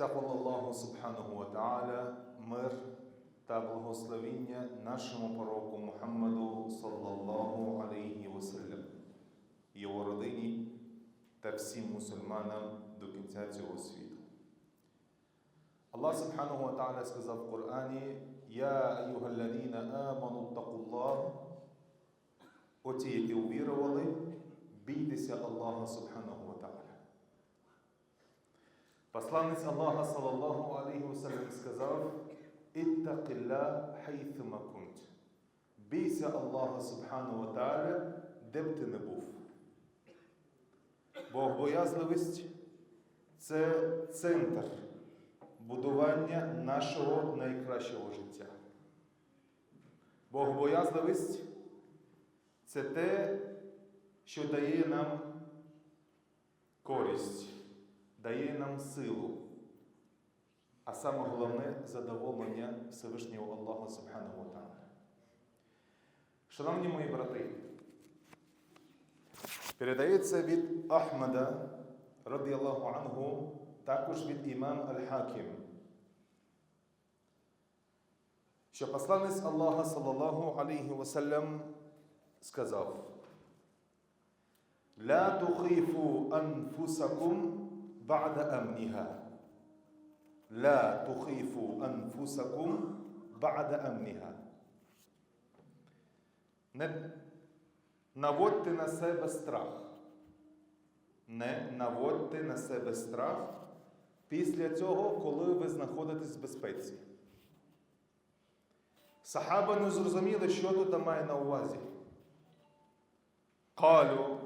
Аллаху Субханаху ва мир та благословіння нашому пророку Мухаммаду саллаллаху алейхі ваsallam, його родині та всім мусульманам до кінця цього світу. Allah Субханаху ва сказав в Корані: Я аюгалладіна аману тaqullah, оті, які увірували, бійтеся Аллаха Та'аля. Посланець Аллаха саллаллаху алейхи ваsallam сказав: Іттақилля хайthuma кунт. Бійся Аллаха Субхану ва Тааля, де б ти не був. Богобоязливість це центр будування нашого найкращого життя. Богобоязливість це те, що дає нам користь дає нам силу, а саме головне задоволення Всевишнього Аллаха Субхану Тана. Шановні мої брати, передається від Ахмада, раді Аллаху Ангу, також від імам Аль-Хаким, що посланець Аллаха, салаллаху алейхі васалям, сказав: «Ла тухіфу анфусакум بعد أمنها لا تخيفوا أنفسكم بعد أمنها Не наводьте на себе страх. Не наводьте на себе страх після цього, коли ви знаходитесь в безпеці. Сахаба не зрозуміли, що тут має на увазі. Калю,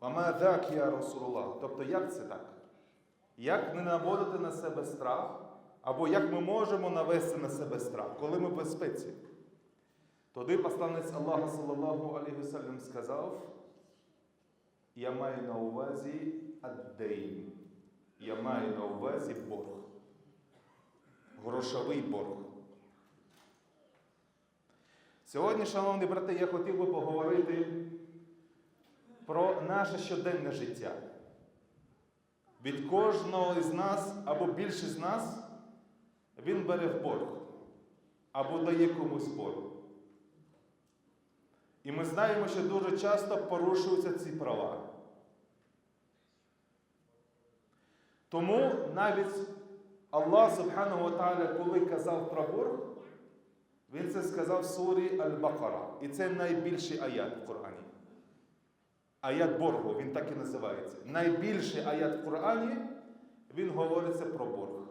Ама так, я Расулулlah. Тобто, як це так? Як не наводити на себе страх, або як ми можемо навести на себе страх, коли ми в безпеці? Тоді посланець Аллаха саллаллаху ваsallam сказав: Я маю на увазі аддейн. Я маю на увазі борг. Грошовий борг. Сьогодні, шановні брати, я хотів би поговорити про наше щоденне життя. Від кожного із нас або більшість з нас він бере в борг або дає комусь борг. І ми знаємо, що дуже часто порушуються ці права. Тому навіть Аллах Субхану Та'аля, коли казав про борг, він це сказав в сурі Аль-Бакара. І це найбільший аят в Корані. Аят боргу, він так і називається. Найбільший аят в Корані, він говориться про борг.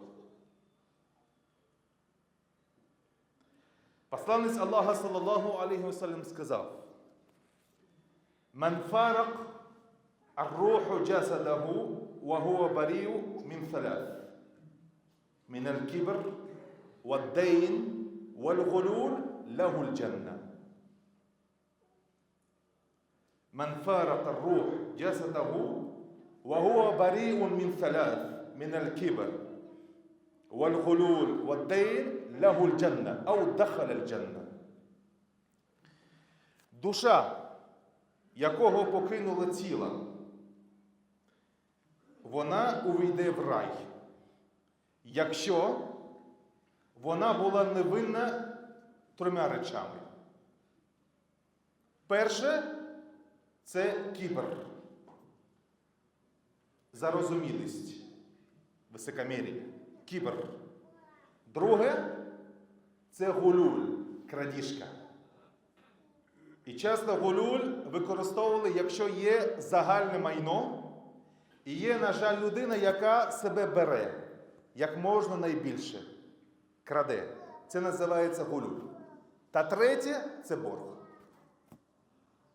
Посланець Аллаха саллаллаху алейхи ваsallam сказав: Ман фарак الروح جسده وهو بريء من ثلاث من الكبر والدين والغلول له الجنه من فارق الروح جسده وهو بريء من ثلاث من الكبر والغلول والدين له الجنة أو دخل الجنة душа, якого покинуло тіло, вона увійде в рай, якщо вона була невинна трьома речами. Перше це кібер, зарозумілість, високомір'я, кібер. Друге це гулюль, крадіжка. І часто гулюль використовували, якщо є загальне майно, і є, на жаль, людина, яка себе бере як можна найбільше, краде. Це називається гулюль. Та третє це борг.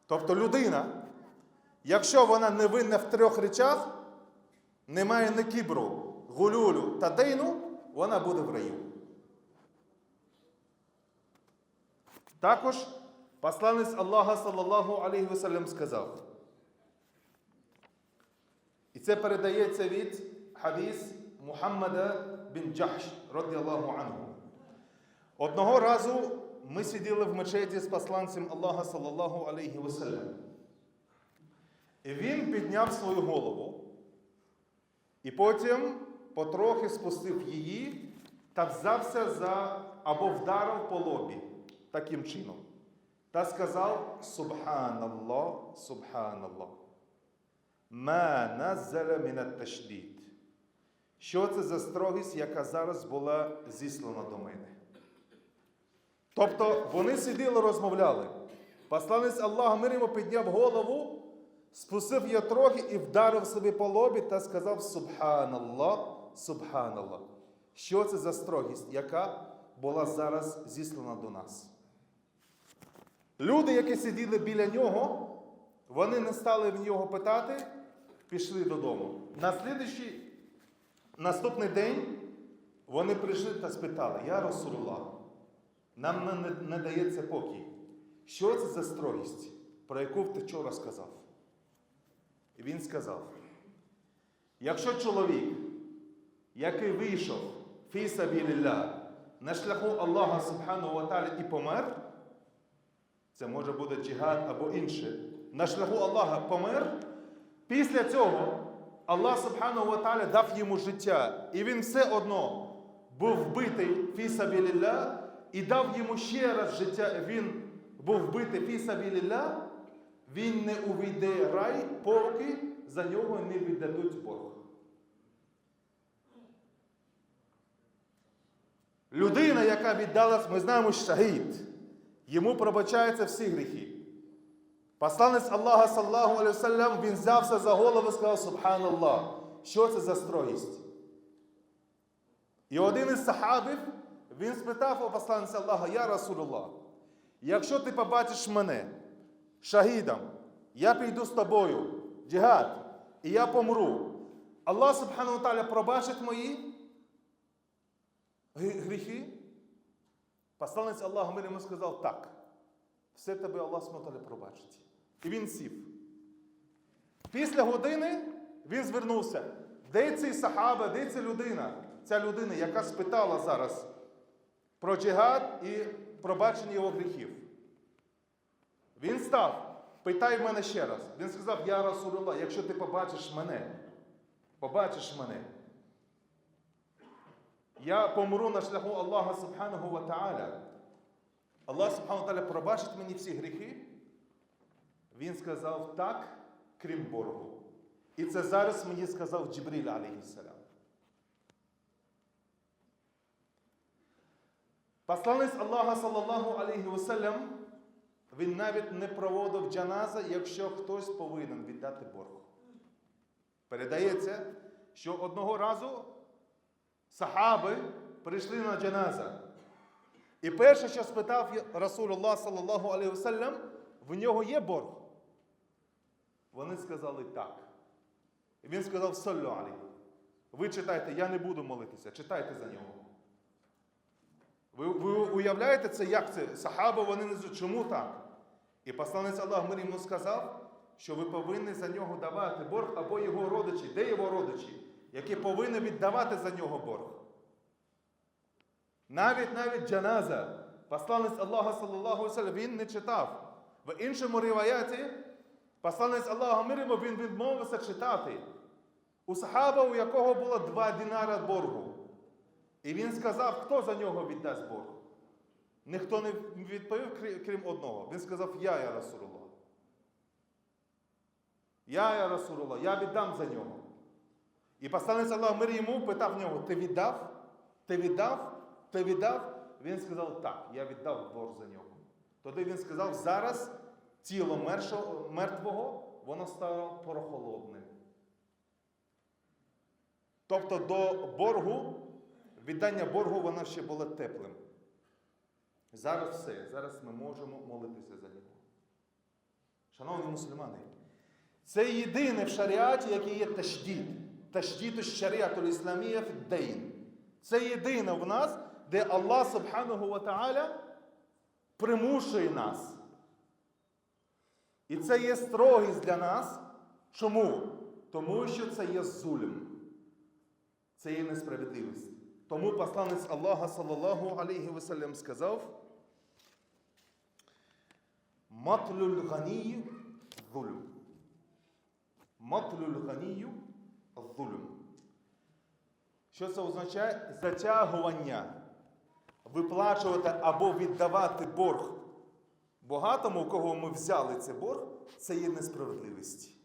Тобто людина, якщо вона не винна в трьох речах, немає ні кібру, гулюлю та дейну, вона буде в раю. Також посланець Аллаха саллаллаху алейхи ваsallam сказав. І це передається від хадіс Мухаммада бін Джахш, радіаллаху анху. Одного разу ми сиділи в мечеті з посланцем Аллаха саллаллаху алейхи ваsallam. І він підняв свою голову. І потім потрохи спустив її та взявся за або вдарив по лобі таким чином. Та сказав Субханаллах, Субханаллах. Ма наззала мін ташдід. Що це за строгість, яка зараз була зіслана до мене? Тобто вони сиділи, розмовляли. Посланець Аллаха мир йому підняв голову, спустив її трохи і вдарив собі по лобі та сказав Субханаллах, Субханаллах. Що це за строгість, яка була зараз зіслана до нас? Люди, які сиділи біля нього, вони не стали в нього питати, пішли додому. На наступний день вони прийшли та спитали: Я Расулулlah, нам не, не, не дається покій. Що це за строгість, про яку ти вчора сказав? І він сказав: якщо чоловік, який вийшов фі сабілілlah, на шляху Аллаха Субхану ва Та'аля і помер, це може бути джихад або інше, на шляху Аллаха помер, після цього Аллах Субхану ва дав йому життя, і він все одно був вбитий фі сабілілlah, і дав йому ще раз життя, він був вбитий фі сабілілlah, він не увійде рай, поки за нього не віддадуть борг. Людина, яка віддалась, ми знаємо, шахід, йому пробачаються всі гріхи. Посланець Аллаха, саллаху алейhi салям, він взявся за голову і сказав Субханаллах. Що це за строгість? І один із сахабів, він спитав у посланця Аллаха, Я Расулулlah, якщо ти побачиш мене шахідом, я піду з тобою, джихад, і я помру. Аллах Субхану Таля пробачить мої гріхи? Посланець Аллаха мир сказав так. Все тебе Аллах Субхану пробачить. І він сів. Після години він звернувся. Де цей сахаба, де ця людина? Ця людина, яка спитала зараз про джихад і пробачення його гріхів. Він став, питай в мене ще раз. Він сказав, я Расулullah, якщо ти побачиш мене, побачиш мене. Я помру на шляху Аллаха Субхану ва Та'аля. Аллах Субхану Та'аля пробачить мені всі гріхи. Він сказав так, крім боргу. І це зараз мені сказав Джибриль, алейхіссалям. Посланець Аллаха, саллаллаху алейхі вассалям, він навіть не проводив джаназа, якщо хтось повинен віддати борг. Передається, що одного разу сахаби прийшли на джаназа. І перше, що спитав Расулулlah, саллаллаху вассалям, в нього є борг? Вони сказали так. І він сказав саллю алейхі. Ви читайте, я не буду молитися, читайте за нього. Ви, ви уявляєте це, як це? Сахаби вони не чому так? І посланець Аллах мир йому сказав, що ви повинні за нього давати борг або його родичі. Де його родичі, які повинні віддавати за нього борг? Навіть навіть джаназа, посланець Аллаха, саллаллаху салям, він не читав. В іншому риваяті, посланець Аллаха мир йому, він відмовився читати. У сахаба, у якого було два динара боргу. І він сказав, хто за нього віддасть борг. Ніхто не відповів, крім одного. Він сказав, я я Расулулlah. Я я Расулулlah, я віддам за нього. І посланець Аллах мир йому питав в нього, ти віддав? Ти віддав? Ти віддав? Він сказав, так, я віддав борг за нього. Тоді він сказав, зараз тіло мертвого, воно стало прохолодним. Тобто до боргу, віддання боргу, воно ще було теплим. Зараз все, зараз ми можемо молитися за нього. Шановні мусульмани, це єдине в шаріаті, який є ташдід. Ташдіду шаріату ісламія фіддейн. Це єдине в нас, де Аллах Субхану Та'аля примушує нас. І це є строгість для нас. Чому? Тому що це є зулем. Це є несправедливість. Тому посланець Аллаха, саллаллаху алейхі вассалям, сказав, Матлюль ганію зулм. Матлюль ганію зулм. Що це означає? Затягування. Виплачувати або віддавати борг багатому, у кого ми взяли цей борг, це є несправедливість.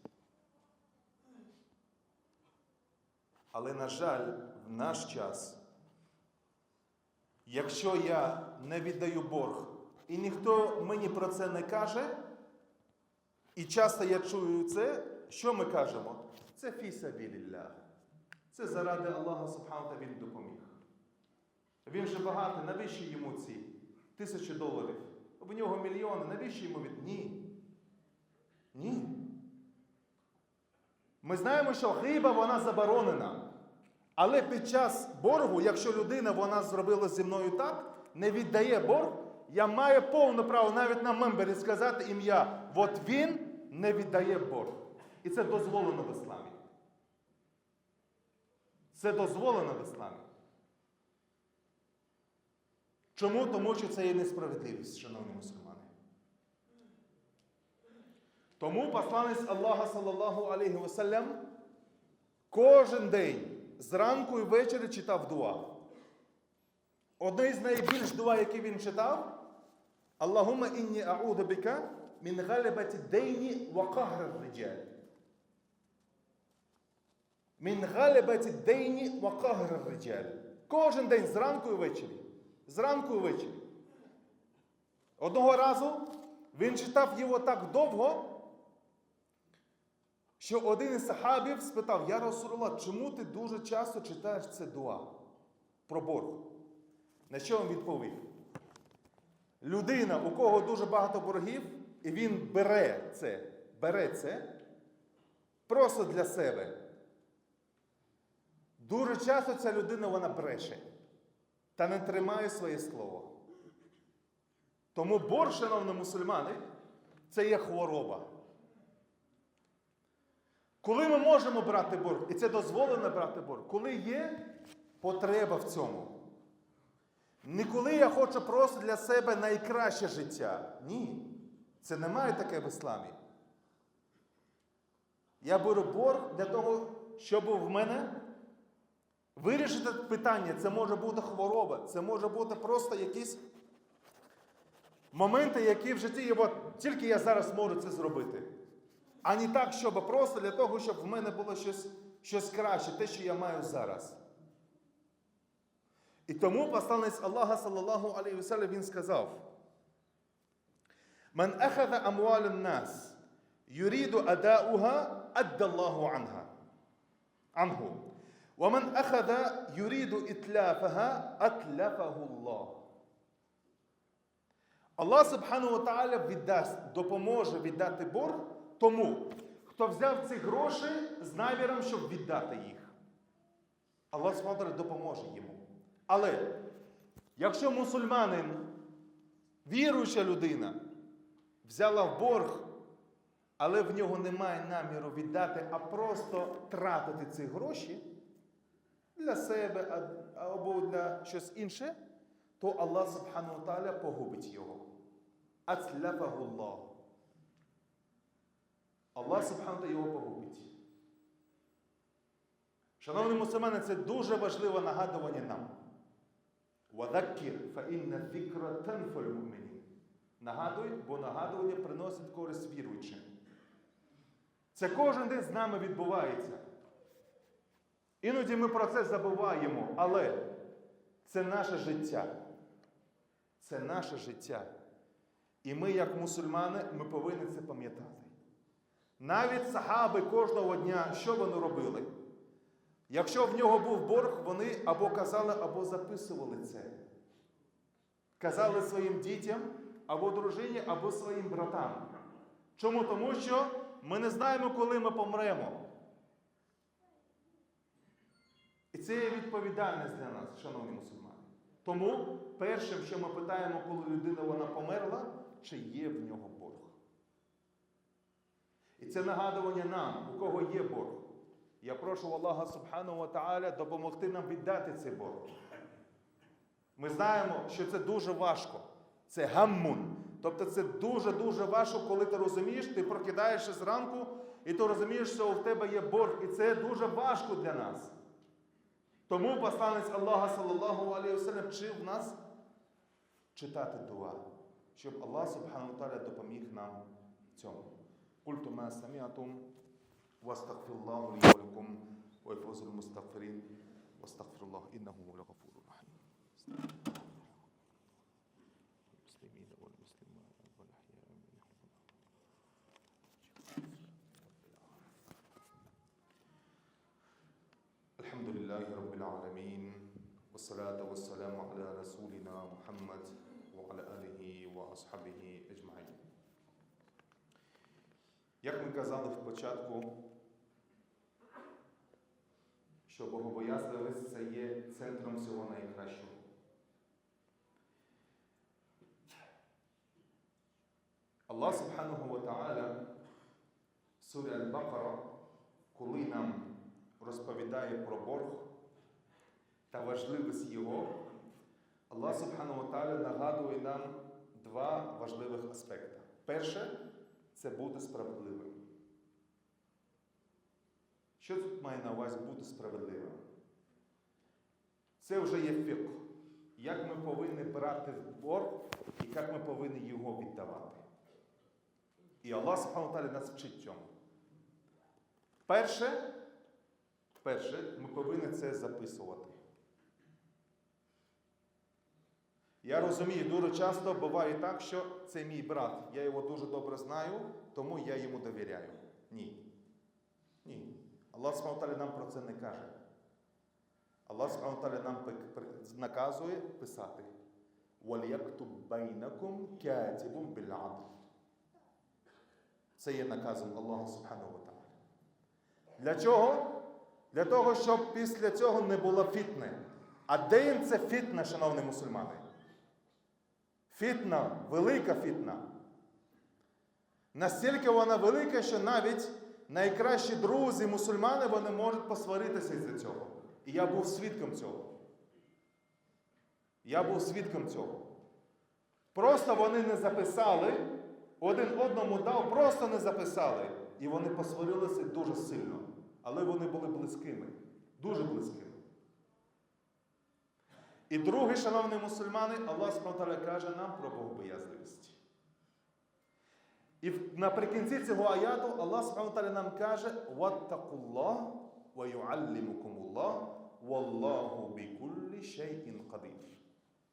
Але, на жаль, в наш час, якщо я не віддаю борг, і ніхто мені про це не каже, і часто я чую це, що ми кажемо? Це фісабілілля. Це заради Аллаха Субхану та він допоміг. Він же багатий, навіщо йому ці тисячі доларів? В нього мільйони, навіщо йому від. Ні. Ні. Ми знаємо, що гриба вона заборонена. Але під час боргу, якщо людина вона зробила зі мною так, не віддає борг, я маю повне право навіть на мембері сказати ім'я. От він не віддає борг. І це дозволено в ісламі. Це дозволено в ісламі. Чому? Тому що це є несправедливість, шановні мусульмани. Тому посланець Аллаха, саллаллаху алейхи вассалям, кожен день зранку і ввечері читав дуа. Одне з найбільш дуа, які він читав, Аллахумма інні а'уду біка мін галибати дейні ва кахр риджаль. Мін галибати дейні ва риджаль. Кожен день зранку і ввечері. Зранку і ввечері. Одного разу він читав його так довго, що один із сахабів спитав, Я Расулалlah, чому ти дуже часто читаєш це дуа про борг? На що він відповів? Людина, у кого дуже багато боргів, і він бере це, бере це просто для себе. Дуже часто ця людина вона бреше та не тримає своє слово. Тому борг, шановні мусульмани, це є хвороба. Коли ми можемо брати борг, і це дозволено брати борг, коли є потреба в цьому. Не коли я хочу просто для себе найкраще життя. Ні. Це немає таке в ісламі. Я беру борг для того, щоб в мене вирішити питання. Це може бути хвороба, це може бути просто якісь моменти, які в житті, от тільки я зараз можу це зробити А не так, щоб просто для того, щоб в мене було щось, щось краще, те, що я маю зараз. І тому посланець Аллаха, саллаллаху алейхи вассалям, він сказав: Ман ахада амвал нас юриду адауха, аддаллаху анха. Анху. ومن أخذ يريد إتلافها أتلفه الله. Аллах Субхану ва Та'аля віддасть, допоможе віддати борг тому, хто взяв ці гроші з наміром, щоб віддати їх. Аллах Субхану допоможе йому. Але якщо мусульманин, віруюча людина, взяла в борг, але в нього немає наміру віддати, а просто тратити ці гроші для себе або для щось інше, то Аллах Субхану Та'аля погубить його. Ацляфаху Allah. Аллах Субхану Та'аля його погубить. Шановні мусульмани, це дуже важливе нагадування нам. Мумінін. Нагадуй, бо нагадування приносить користь віруючим. Це кожен день з нами відбувається. Іноді ми про це забуваємо, але це наше життя. Це наше життя. І ми, як мусульмани, ми повинні це пам'ятати. Навіть сахаби кожного дня, що вони робили? Якщо в нього був борг, вони або казали, або записували це. Казали своїм дітям, або дружині, або своїм братам. Чому? Тому що ми не знаємо, коли ми помремо. І це є відповідальність для нас, шановні мусульмани. Тому першим, що ми питаємо, коли людина вона померла, чи є в нього. І це нагадування нам, у кого є борг. Я прошу Аллаха Субхану Та'аля допомогти нам віддати цей борг. Ми знаємо, що це дуже важко. Це гаммун. Тобто це дуже-дуже важко, коли ти розумієш, ти прокидаєшся зранку, і ти розумієш, що у тебе є борг. І це дуже важко для нас. Тому посланець Аллаха, саллаллаху алейхи вчив нас читати дуа, щоб Аллах Субхану Таля допоміг нам в цьому. قلت ما سمعتم واستغفر الله لي ولكم ويفوز المستغفرين واستغفر الله إنه هو الغفور الرحيم. المسلمين والمسلمات والأحياء منهم الحمد لله رب العالمين والصلاة والسلام على رسولنا محمد وعلى آله وأصحابه أجمعين. Як ми казали в початку, що богобоязливість це є центром всього найкращого. Аллах Субханаху ва Та'аля в сурі Аль-Бакара, коли нам розповідає про борг та важливість його, Аллах Субхану ва Та'аля нагадує нам два важливих аспекти. Перше це бути справедливим. Що тут має на увазі бути справедливим? Це вже є фік. Як ми повинні брати в борг і як ми повинні його віддавати. І Аллах Субхану нас вчить цьому. Перше, перше, ми повинні це записувати. Я розумію, дуже часто буває так, що це мій брат. Я його дуже добре знаю, тому я йому довіряю. Ні. Ні. Аллах Субхану нам про це не каже. Аллах Субхану нам наказує писати. وَلْيَكْتُبْ بَيْنَكُمْ كَاتِبٌ بِالْعَدْلِ Це є наказом Аллаха Субхану Ва Для чого? Для того, щоб після цього не було фітни. А де це фітна, шановні мусульмани? Фітна, велика фітна. Настільки вона велика, що навіть найкращі друзі, мусульмани, вони можуть посваритися з цього. І я був свідком цього. Я був свідком цього. Просто вони не записали, один одному дав, просто не записали. І вони посварилися дуже сильно. Але вони були близькими, дуже близькими. І другий, шановні мусульмани, Аллах Субтитры каже нам про богобоязливість. І наприкінці цього аяту Аллах Субтитры нам каже: «Ваттакуллах ва валлаху бікуллі шейін кадир».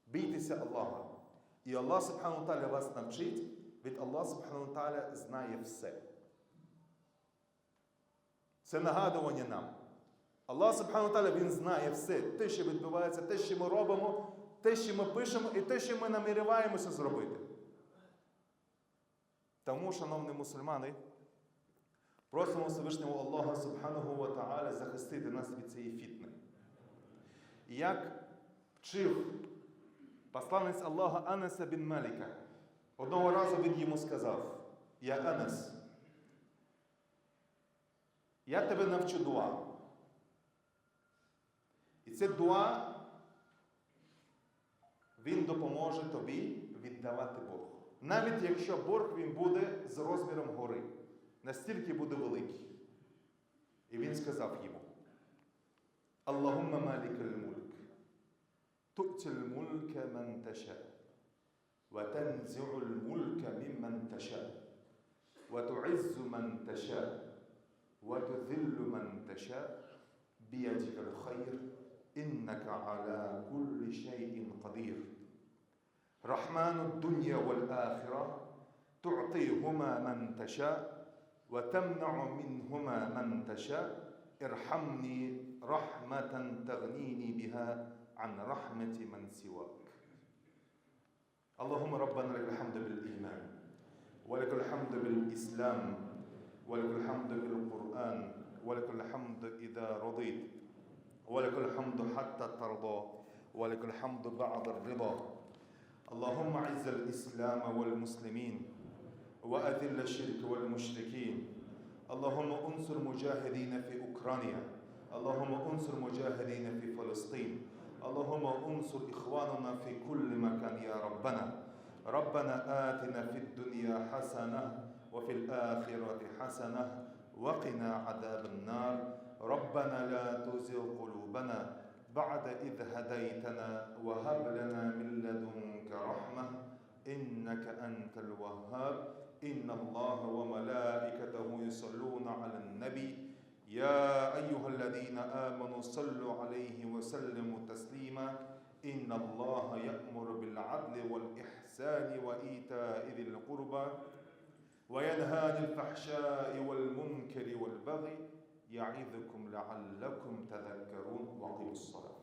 Бійтеся Аллаха. І Аллах Субхану Таля вас навчить, від Аллах Субхану Таля знає все. Це нагадування нам. Аллах Субхану Таля, Він знає все, те, що відбувається, те, що ми робимо, те, що ми пишемо, і те, що ми наміряємося зробити. Тому, шановні мусульмани, просимо Всевишнього Аллаха Субхану Та'аля захистити нас від цієї фітни. Як вчив посланець Аллаха Анаса бін Маліка, одного разу він йому сказав: Я Анас, я тебе навчу дуа. І це дуа, він допоможе тобі віддавати Бог. Навіть якщо борг він буде з розміром гори, настільки буде великий. І він сказав йому: Аллахумма малікаль мульк, тутіль мулька ман таша, ватанзіуль мулька мімман таша, ватуіззу ман таша, ватузиллю ман таша, біятікаль хайр, إنك على كل شيء قدير. رحمن الدنيا والآخرة تعطيهما من تشاء وتمنع منهما من تشاء. ارحمني رحمة تغنيني بها عن رحمة من سواك. اللهم ربنا لك الحمد بالإيمان ولك الحمد بالإسلام ولك الحمد بالقرآن ولك الحمد إذا رضيت. ولك الحمد حتى ترضى ولك الحمد بعد الرضا. اللهم اعز الإسلام والمسلمين وأذل الشرك والمشركين. اللهم انصر مجاهدين في أوكرانيا. اللهم انصر مجاهدين في فلسطين. اللهم انصر إخواننا في كل مكان يا ربنا. ربنا آتنا في الدنيا حسنة وفي الآخرة حسنة وقنا عذاب النار. ربنا لا تزغ قلوبنا بعد إذ هديتنا وهب لنا من لدنك رحمة. إنك أنت الوهاب. إن الله وملائكته يصلون على النبي. يا أيها الذين آمنوا صلوا عليه وسلموا تسليما. إن الله يأمر بالعدل والإحسان وإيتاء ذي القربى. وينهى عن الفحشاء والمنكر والبغي يعظكم لعلكم تذكرون وقيموا الصلاة.